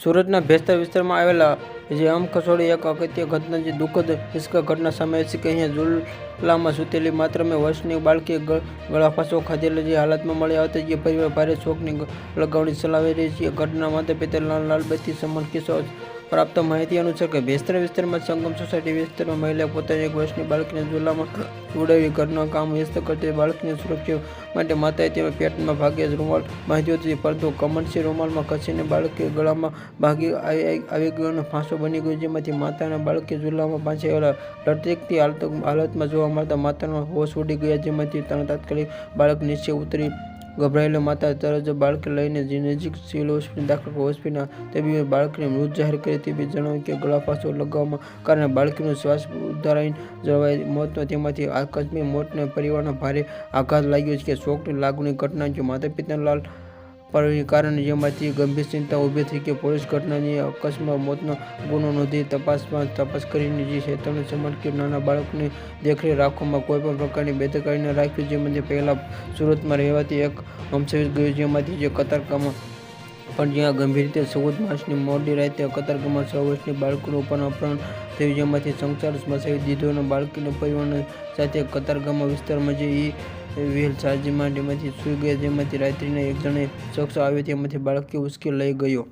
સુરતના ભેસ્તા વિસ્તારમાં આવેલા જે આમ ખસોડી એક અગત્ય ઘટના જે દુઃખદ હિંસક ઘટના સામે છે કે અહીંયા ઝૂલામાં સૂતેલી માત્ર મેં વર્ષની બાળકી ગળાફાંસો ખાધેલી જે હાલતમાં મળી આવતા જે પરિવાર ભારે શોકની લગાવણી ચલાવી રહી છે. ઘટના માટે પિતા લાલ લાલબત્તી સમાન કિસ્સો પ્રાપ્ત માહિતી અનુસાર કે ભેસ્તરા વિસ્તારમાં સંગમ સોસાયટી વિસ્તારમાં મહિલા પોતાની એક વર્ષની બાળકીને ઝૂલામાં ઉડાવી ઘરના કામ વ્યસ્ત કરતી બાળકની સુરક્ષા માટે માતાએ તેના પેટમાં ભાગે રૂમાલ બાંધ્યો હતો. પરંતુ કમનસી રૂમાલમાં ખસીને બાળકી ગળામાં ભાગી આવી આવી- આવી ગયો ફાંસો બની ગયો, જેમાંથી માતાના બાળકી ઝૂલામાં પાછળ લટકતી હાલત હાલતમાં જોવા મળતા માતાનો હોશ ઉડી ગયા, જેમાંથી તરત તાત્કાલિક બાળક નીચે ઉતરી ગભરાયેલા માતા તરત જ બાળકને લઈને નજીક સિવિલ હોસ્પિટલ દાખલ હોસ્પિટલના તબીબે બાળકને મૃત જાહેર કરી તબીબે જણાવ્યું કે ગળાફાંસો લગાવવામાં કારણે બાળકીનો શ્વાસ ઉધારાઈને જવાય મોતનો તેમાંથી આકસ્મિક મોતને પરિવારનો ભારે આઘાત લાગ્યો છે કે શોકની લાગણી ઘટના જે માતા પિતાના લાલ પરને કારણે જેમાંથી ગંભીર ચિંતા ઊભી થઈ કે પોલીસ ઘટનાની અકસ્માત મોતનો ગુનો નોંધી તપાસમાં તપાસ કરીને જે ચેતવણી સમજ કે નાના બાળકની દેખરેખ રાખવામાં કોઈ પણ પ્રકારની બેદરકારી ન રાખવી, જેમાંથી પહેલાં સુરતમાં રહેવાથી એક હમસેવી ગયું, જેમાંથી જે કતારકામાં પણ જ્યાં ગંભીર રીતે ચૌદ માસની મોડી રાતે કતારગામમાં છ વર્ષની બાળકીનું પણ અપહરણ થયું, જેમાંથી સંસાર મચાવી દીધો અને બાળકીના પરિવારના સાથે કતારગામા વિસ્તારમાં જે ઈ વ્હીલ ચાર્જમાં જેમાંથી સૂઈ ગયા, જેમાંથી રાત્રિના એક જણે શખ્સ આવ્યો તેમાંથી બાળકી ઉશ્કેલ લઈ ગયો.